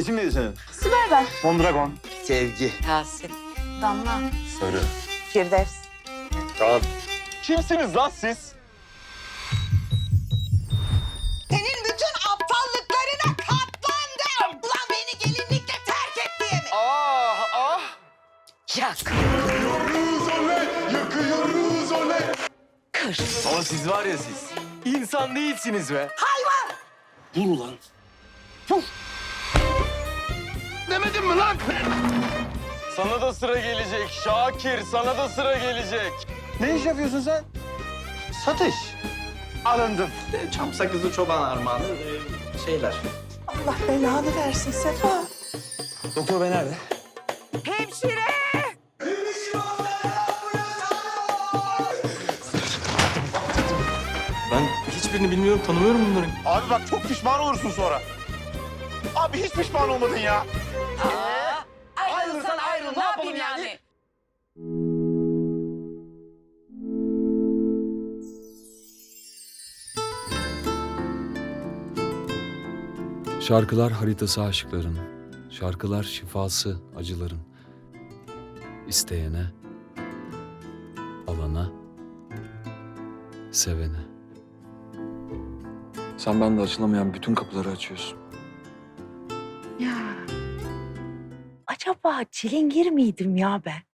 İsim neydi senin? Sibel ben. Mondragon. Sevgi. Yasin. Damla. Sarı. Firdevs. Tamam. Kimsiniz lan siz? Senin bütün aptallıklarına katlandım. Ulan beni gelinlikle terk et diye mi? Ah ah. Yak. Ama siz var ya siz. İnsan değilsiniz be. Hayvan. Dur ulan. Puh. Demedim mi lan? Sana da sıra gelecek Şakir. Sana da sıra gelecek. Ne iş yapıyorsun sen? Satış. Alındım. Çam sakızı çoban armağanı e, şeyler. Allah belanı versin Sefa. Doktor bey nerede? Hemşire. Ben hiçbirini bilmiyorum, tanımıyorum bunları. Abi bak çok pişman olursun sonra. Abi hiç pişman olmadın ya. Şarkılar haritası aşıkların, şarkılar şifası acıların. İsteyene, alana, sevene. Sen bende açılamayan bütün kapıları açıyorsun. Ya. Acaba çilingir miydim ya ben?